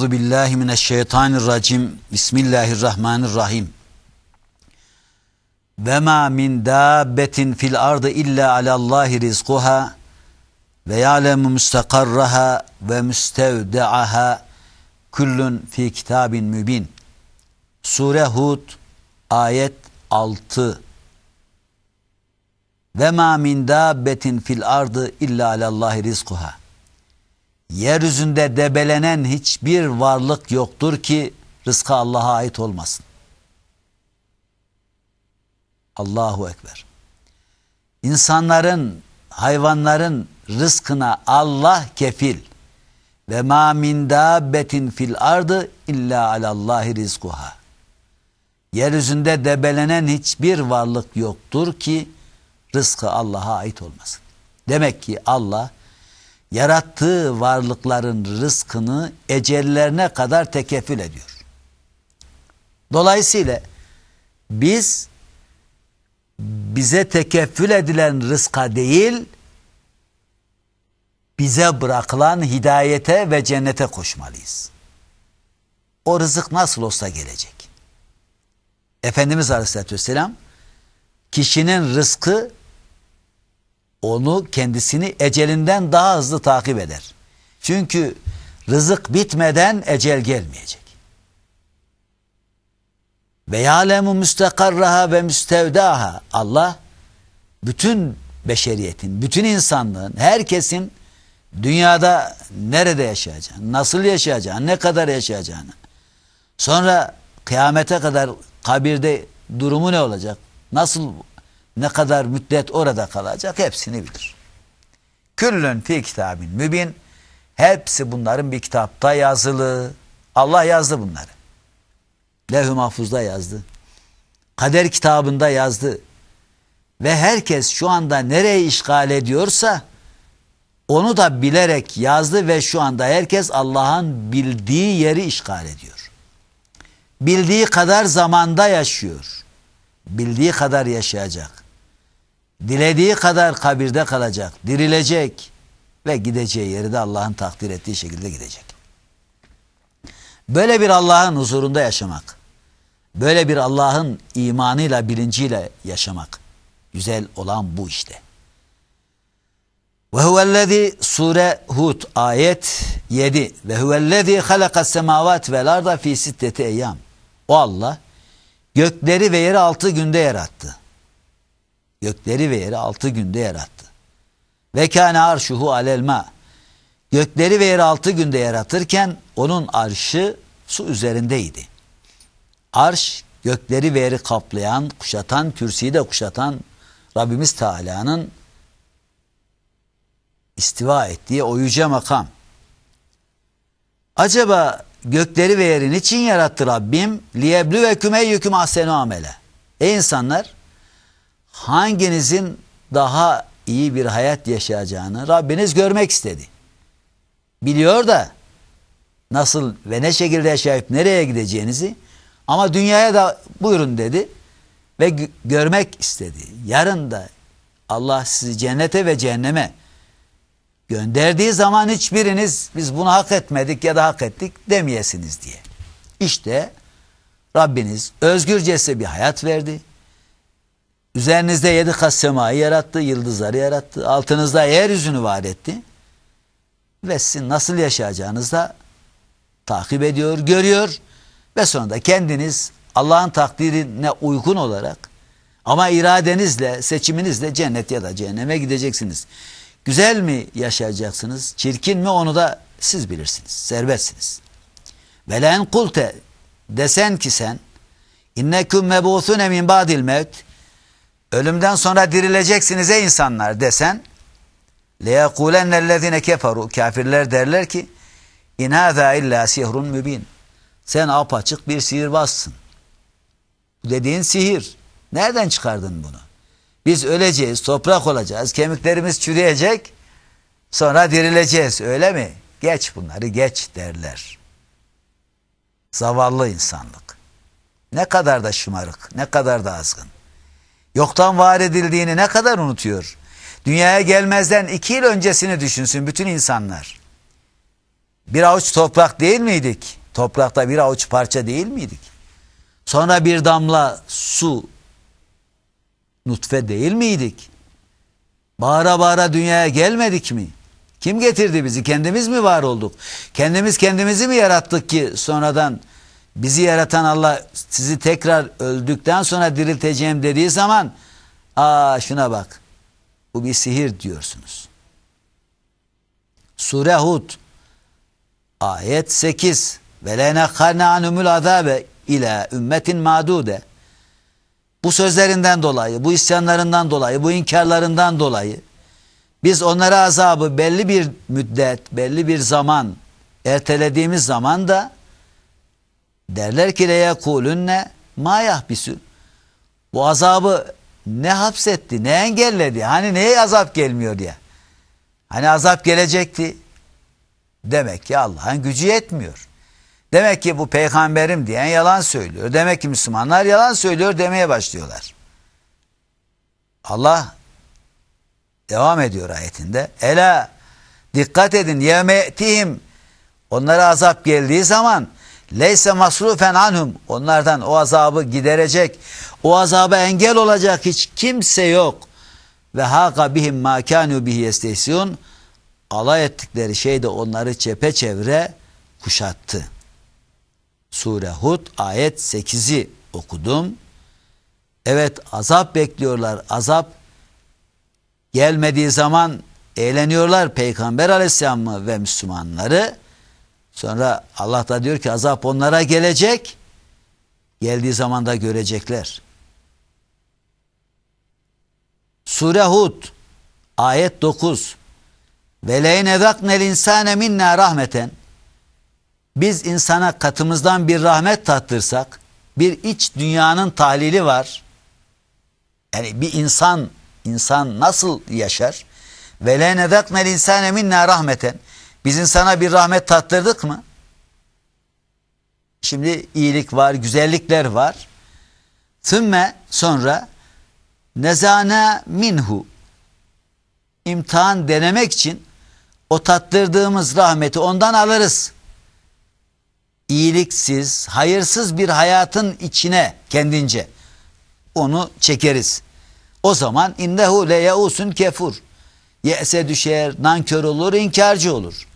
Euzu billahi mineşşeytanirracim. Bismillahirrahmanirrahim. Ve ma min dabbetin fil ardı illa alallahi rizquha ve ya'lemu mustakarraha ve müstevda'aha kullun fi kitabin mübin. Sure Hud ayet 6. Ve ma min dabbetin fil ardı illa alallahi rizquha. Yeryüzünde debelenen hiçbir varlık yoktur ki rızkı Allah'a ait olmasın. Allahu Ekber. İnsanların, hayvanların rızkına Allah kefil. Ve ma min dabbetin fil ardı illa alallahi rizkuha. Yeryüzünde debelenen hiçbir varlık yoktur ki rızkı Allah'a ait olmasın. Demek ki Allah yarattığı varlıkların rızkını ecellerine kadar tekeffül ediyor. Dolayısıyla biz bize tekeffül edilen rızka değil, bize bırakılan hidayete ve cennete koşmalıyız. O rızık nasıl olsa gelecek. Efendimiz Aleyhisselatü Vesselam kişinin rızkı onu kendisini ecelinden daha hızlı takip eder. Çünkü rızık bitmeden ecel gelmeyecek. Ve ya'lemu müstakarraha ve müstevdaha. Allah bütün beşeriyetin, bütün insanlığın, herkesin dünyada nerede yaşayacağını, nasıl yaşayacağını, ne kadar yaşayacağını, sonra kıyamete kadar kabirde durumu ne olacak, nasıl ne kadar müddet orada kalacak hepsini bilir. Küllün fi kitabin mübin hepsi bunların bir kitapta yazılı. Allah yazdı bunları. Levh-i Mahfuz'da yazdı. Kader kitabında yazdı. Ve herkes şu anda nereye işgal ediyorsa onu da bilerek yazdı ve şu anda herkes Allah'ın bildiği yeri işgal ediyor. Bildiği kadar zamanda yaşıyor. Bildiği kadar yaşayacak. Dilediği kadar kabirde kalacak, dirilecek ve gideceği yeri de Allah'ın takdir ettiği şekilde gidecek. Böyle bir Allah'ın huzurunda yaşamak, böyle bir Allah'ın imanıyla, bilinciyle yaşamak güzel olan bu işte. Ve huvellezî sure Hud ayet 7 ve huvellezî halakas semavat vel arda fi sitteti eyyam. O Allah gökleri ve yeri altı günde yarattı. Gökleri ve yeri altı günde yarattı. Ve kâne arşuhu alelma. Gökleri ve yeri altı günde yaratırken onun arşı su üzerindeydi. Arş gökleri ve yeri kaplayan, kuşatan, kürsüyü de kuşatan Rabbimiz Teala'nın istiva ettiği o yüce makam. Acaba gökleri ve yeri için yarattı Rabbim? Liyeblü ve kümeyyüküm ahsenu amele. Ey insanlar hanginizin daha iyi bir hayat yaşayacağını Rabbiniz görmek istedi. Biliyor da nasıl ve ne şekilde yaşayıp nereye gideceğinizi ama dünyaya da buyurun dedi ve görmek istedi. Yarın da Allah sizi cennete ve cehenneme gönderdiği zaman hiçbiriniz biz bunu hak etmedik ya da hak ettik demeyesiniz diye. İşte Rabbiniz özgürce size bir hayat verdi. Üzerinizde yedi kat semayı yarattı, yıldızları yarattı. Altınızda yeryüzünü var etti. Ve sizin nasıl yaşayacağınızı da takip ediyor, görüyor. Ve sonra da kendiniz Allah'ın takdirine uygun olarak ama iradenizle, seçiminizle cennet ya da cehenneme gideceksiniz. Güzel mi yaşayacaksınız, çirkin mi onu da siz bilirsiniz, serbestsiniz. Velen kulte desen ki sen inneküm mebûthune min ba'dil mevt ölümden sonra dirileceksiniz ey insanlar desen leyekulennellezine keferu. Kafirler derler ki in hâzâ illâ sihrun mübin sen apaçık bir sihirbazsın. Dediğin sihir. Nereden çıkardın bunu? Biz öleceğiz toprak olacağız kemiklerimiz çürüyecek sonra dirileceğiz öyle mi? Geç bunları geç derler. Zavallı insanlık. Ne kadar da şımarık ne kadar da azgın Yoktan var edildiğini ne kadar unutuyor. Dünyaya gelmezden iki yıl öncesini düşünsün bütün insanlar. bir avuç toprak değil miydik? Toprakta bir avuç parça değil miydik? Sonra bir damla su nutfe değil miydik? Bağıra bağıra dünyaya gelmedik mi? Kim getirdi bizi? Kendimiz mi var olduk? Kendimiz kendimizi mi yarattık ki sonradan bizi yaratan Allah sizi tekrar öldükten sonra dirilteceğim dediği zaman aa şuna bak bu bir sihir diyorsunuz. Sure Hud ayet 8 ve lenekkarne anumul azabe ile ümmetin madude bu sözlerinden dolayı, bu isyanlarından dolayı, bu inkarlarından dolayı biz onlara azabı belli bir müddet, belli bir zaman ertelediğimiz zaman da derler ki leye kulünne ma yahbisün. Bu azabı ne hapsetti, ne engelledi? Hani neye azap gelmiyor diye. Hani azap gelecekti. Demek ki Allah'ın gücü yetmiyor. Demek ki bu peygamberim diyen yalan söylüyor. Demek ki Müslümanlar yalan söylüyor demeye başlıyorlar. Allah devam ediyor ayetinde. Ela dikkat edin yevmetihim onlara azap geldiği zaman leyse masrufen anhum onlardan o azabı giderecek o azaba engel olacak hiç kimse yok ve haka bihim ma kanu bihi yestehsiun alay ettikleri şey de onları çepeçevre kuşattı. Sure Hud ayet 8'i okudum. Evet azap bekliyorlar. Azap gelmediği zaman eğleniyorlar Peygamber Aleyhisselam'ı ve Müslümanları. Sonra Allah da diyor ki azap onlara gelecek. Geldiği zaman da görecekler. Sure Hud ayet 9 ve leyne zaknel insane minna rahmeten biz insana katımızdan bir rahmet tattırsak bir iç dünyanın tahlili var. Yani bir insan insan nasıl yaşar? Ve le nedaknel insane minna rahmeten. Biz insana bir rahmet tattırdık mı? Şimdi iyilik var, güzellikler var. Thümme sonra nezana minhu imtihan denemek için o tattırdığımız rahmeti ondan alırız iyiliksiz, hayırsız bir hayatın içine kendince onu çekeriz. O zaman innehu le yausun kefur. Ye'se düşer, nankör olur, inkarcı olur.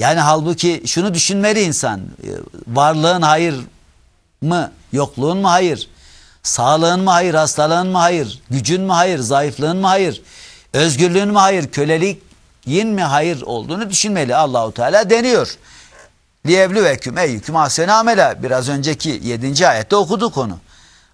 Yani halbuki şunu düşünmeli insan. Varlığın hayır mı? Yokluğun mu hayır? Sağlığın mı hayır? Hastalığın mı hayır? Gücün mü hayır? Zayıflığın mı hayır? Özgürlüğün mü hayır? Köleliğin mi hayır olduğunu düşünmeli. Allahu Teala deniyor. Liyevlu ve küme yüküm ahsene amele. Biraz önceki 7. ayette okuduk onu.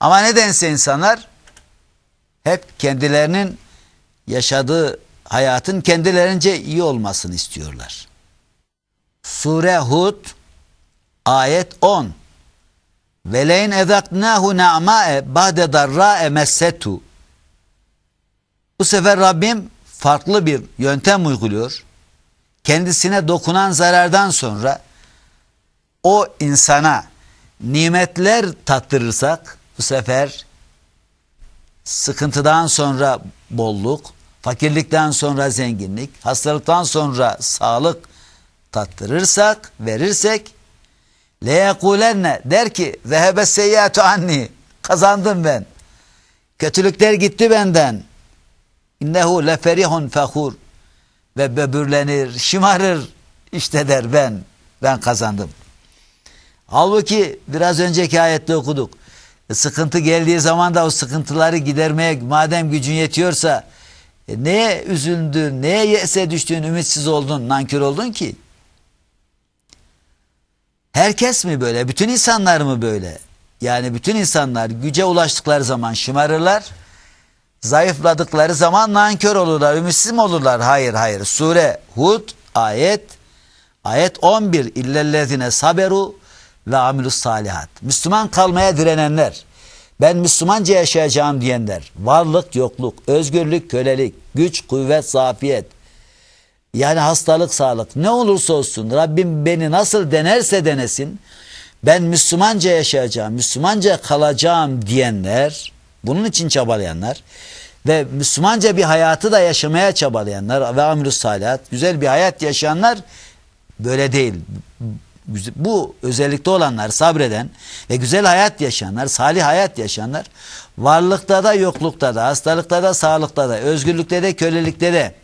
Ama nedense insanlar hep kendilerinin yaşadığı hayatın kendilerince iyi olmasını istiyorlar. Sure Hud ayet 10 Veleyn ezaknahu na'ma'e ba'de darra'e messetu Bu sefer Rabbim farklı bir yöntem uyguluyor. Kendisine dokunan zarardan sonra o insana nimetler tattırırsak bu sefer sıkıntıdan sonra bolluk, fakirlikten sonra zenginlik, hastalıktan sonra sağlık tattırırsak, verirsek leyekulenne der ki zehebe seyyatu anni kazandım ben. Kötülükler gitti benden. İnnehu leferihun fehur ve böbürlenir, şımarır. İşte der ben, ben kazandım. Halbuki biraz önceki ayette okuduk. Sıkıntı geldiği zaman da o sıkıntıları gidermeye madem gücün yetiyorsa e, neye üzüldün, neye yese düştün, ümitsiz oldun, nankör oldun ki? Herkes mi böyle? Bütün insanlar mı böyle? Yani bütün insanlar güce ulaştıkları zaman şımarırlar. Zayıfladıkları zaman nankör olurlar, ümitsiz mi olurlar? Hayır, hayır. Sure Hud ayet ayet 11 illellezine saberu ve amilus salihat. Müslüman kalmaya direnenler, ben Müslümanca yaşayacağım diyenler, varlık, yokluk, özgürlük, kölelik, güç, kuvvet, zafiyet, yani hastalık, sağlık ne olursa olsun Rabbim beni nasıl denerse denesin, ben Müslümanca yaşayacağım, Müslümanca kalacağım diyenler, bunun için çabalayanlar ve Müslümanca bir hayatı da yaşamaya çabalayanlar ve amilus salihat, güzel bir hayat yaşayanlar böyle değil. Bu özellikte olanlar sabreden ve güzel hayat yaşayanlar, salih hayat yaşayanlar varlıkta da yoklukta da, hastalıkta da, sağlıkta da, özgürlükte de, kölelikte de,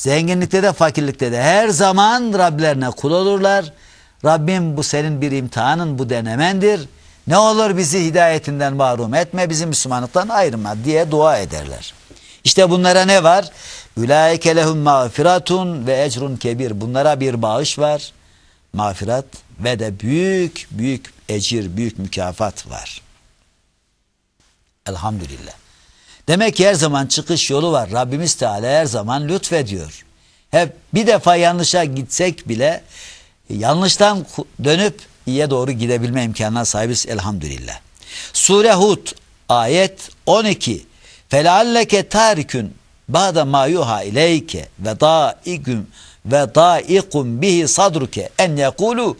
zenginlikte de, fakirlikte de her zaman Rablerine kul olurlar. Rabbim bu senin bir imtihanın, bu denemendir. Ne olur bizi hidayetinden mahrum etme, bizi Müslümanlıktan ayırma diye dua ederler. İşte bunlara ne var? Ulaike lehum mağfiratun ve ecrun kebir. Bunlara bir bağış var. Mağfirat ve de büyük büyük ecir, büyük mükafat var. Elhamdülillah. Demek ki her zaman çıkış yolu var. Rabbimiz Teala her zaman lütfediyor. Hep bir defa yanlışa gitsek bile yanlıştan dönüp iyiye doğru gidebilme imkanına sahibiz elhamdülillah. Sure Hud ayet 12 Felealleke tarikün ba'da ma yuha ileyke ve da'ikum ve da'ikum bihi sadruke en yekulu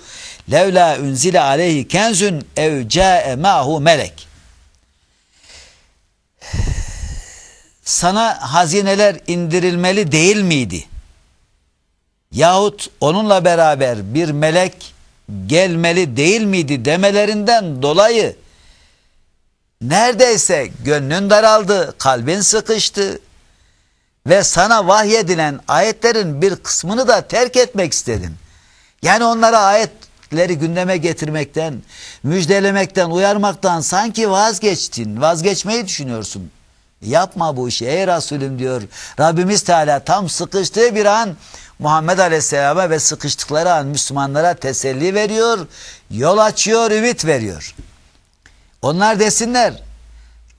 levla unzile aleyhi kenzun ev ca'e ma'hu melek sana hazineler indirilmeli değil miydi? Yahut onunla beraber bir melek gelmeli değil miydi demelerinden dolayı neredeyse gönlün daraldı, kalbin sıkıştı ve sana vahyedilen ayetlerin bir kısmını da terk etmek istedin. Yani onlara ayetleri gündeme getirmekten, müjdelemekten, uyarmaktan sanki vazgeçtin, vazgeçmeyi düşünüyorsun. Yapma bu işi ey Resulüm diyor. Rabbimiz Teala tam sıkıştığı bir an Muhammed Aleyhisselam'a ve sıkıştıkları an Müslümanlara teselli veriyor, yol açıyor, ümit veriyor. Onlar desinler,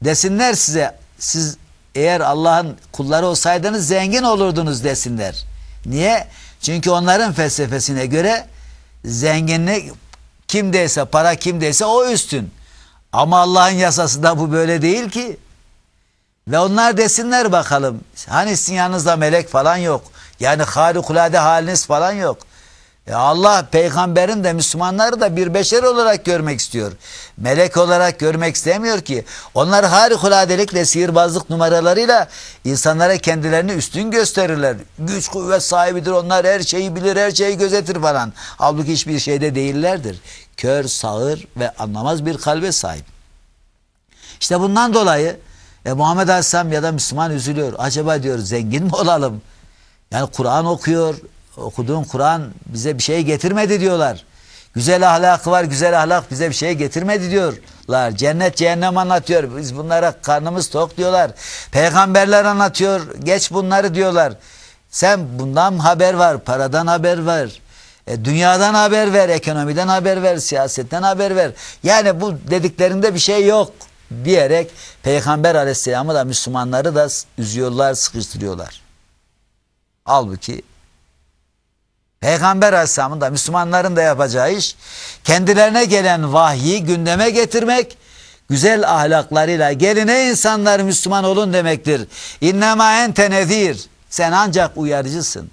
desinler size, siz eğer Allah'ın kulları olsaydınız zengin olurdunuz desinler. Niye? Çünkü onların felsefesine göre zenginlik kimdeyse, para kimdeyse o üstün. Ama Allah'ın yasasında bu böyle değil ki. Ve onlar desinler bakalım. Hani sizin yanınızda melek falan yok. Yani harikulade haliniz falan yok. E Allah peygamberin de Müslümanları da bir beşer olarak görmek istiyor. Melek olarak görmek istemiyor ki. Onlar harikuladelikle sihirbazlık numaralarıyla insanlara kendilerini üstün gösterirler. Güç kuvvet sahibidir onlar her şeyi bilir her şeyi gözetir falan. Halbuki hiçbir şeyde değillerdir. Kör, sağır ve anlamaz bir kalbe sahip. İşte bundan dolayı e, Muhammed Aleyhisselam ya da Müslüman üzülüyor. Acaba diyor zengin mi olalım? Yani Kur'an okuyor. Okuduğun Kur'an bize bir şey getirmedi diyorlar. Güzel ahlakı var, güzel ahlak bize bir şey getirmedi diyorlar. Cennet cehennem anlatıyor. Biz bunlara karnımız tok diyorlar. Peygamberler anlatıyor. Geç bunları diyorlar. Sen bundan haber var, paradan haber var. E, dünyadan haber ver, ekonomiden haber ver, siyasetten haber ver. Yani bu dediklerinde bir şey yok diyerek Peygamber aleyhisselamı da Müslümanları da üzüyorlar, sıkıştırıyorlar. Halbuki Peygamber aleyhisselamın da Müslümanların da yapacağı iş kendilerine gelen vahyi gündeme getirmek, güzel ahlaklarıyla geline insanlar Müslüman olun demektir. İnnemâ ente nezir. Sen ancak uyarıcısın.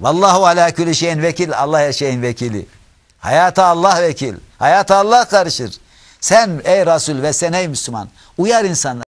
Vallahu ala külli şeyin vekil. Allah her şeyin vekili. Hayata Allah vekil. Hayata Allah karışır. Sen ey Resul ve sen ey Müslüman uyar insanlar.